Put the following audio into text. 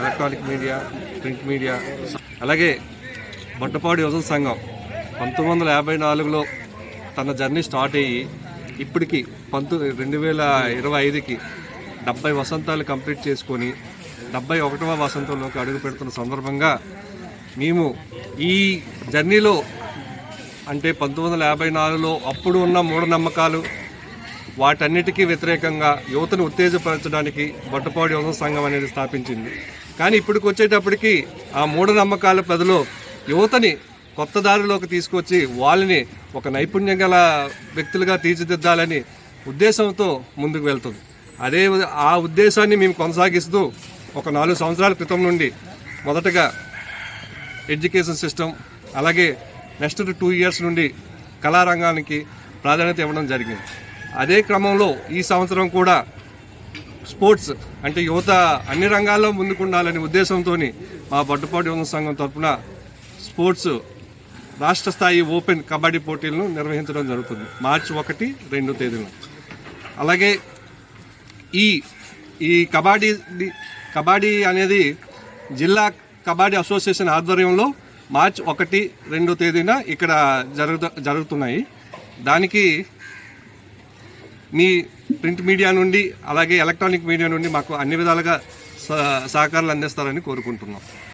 Electronic media print media అలాగే బొట్టపాడు యువజన సంఘం పంతొమ్మిది వందల యాభై నాలుగులో తన జర్నీ స్టార్ట్ అయ్యి ఇప్పటికి పంతొ రెండు వేల ఇరవై ఐదుకి డెబ్బై వసంతాలు కంప్లీట్ చేసుకొని డెబ్బై ఒకటవ వసంతంలోకి అడుగు పెడుతున్న సందర్భంగా మేము ఈ జర్నీలో అంటే పంతొమ్మిది వందల యాభై నాలుగులో అప్పుడు ఉన్న మూఢనమ్మకాలు వాటన్నిటికీ వ్యతిరేకంగా యువతను ఉత్తేజపరచడానికి బొట్టపాడు యువత సంఘం అనేది స్థాపించింది. కానీ ఇప్పటికి వచ్చేటప్పటికి ఆ మూఢనమ్మకాల ప్రజలు యువతని కొత్త దారిలోకి తీసుకొచ్చి వాళ్ళని ఒక నైపుణ్యం గల వ్యక్తులుగా తీర్చిదిద్దాలని ఉద్దేశంతో ముందుకు వెళ్తుంది. అదే ఆ ఉద్దేశాన్ని మేము కొనసాగిస్తూ ఒక నాలుగు సంవత్సరాల క్రితం నుండి మొదటగా ఎడ్యుకేషన్ సిస్టమ్ అలాగే నెక్స్ట్ టూ ఇయర్స్ నుండి కళారంగానికి ప్రాధాన్యత ఇవ్వడం జరిగింది. అదే క్రమంలో ఈ సంవత్సరం కూడా స్పోర్ట్స్ అంటే యువత అన్ని రంగాల్లో ముందుకుండాలనే ఉద్దేశంతో మా బొడ్డపాటి యువత సంఘం తరఫున స్పోర్ట్స్ రాష్ట్ర స్థాయి ఓపెన్ కబడ్డీ పోటీలను నిర్వహించడం జరుగుతుంది. మార్చి ఒకటి రెండు తేదీన అలాగే ఈ ఈ కబడ్డీ కబడ్డీ అనేది జిల్లా కబడ్డీ అసోసియేషన్ ఆధ్వర్యంలో మార్చ్ ఒకటి రెండో తేదీన ఇక్కడ జరుగుతు జరుగుతున్నాయి. దానికి మీ ప్రింట్ మీడియా నుండి అలాగే ఎలక్ట్రానిక్ మీడియా నుండి మాకు అన్ని విధాలుగా సహకారాలు అందిస్తారని కోరుకుంటున్నాం.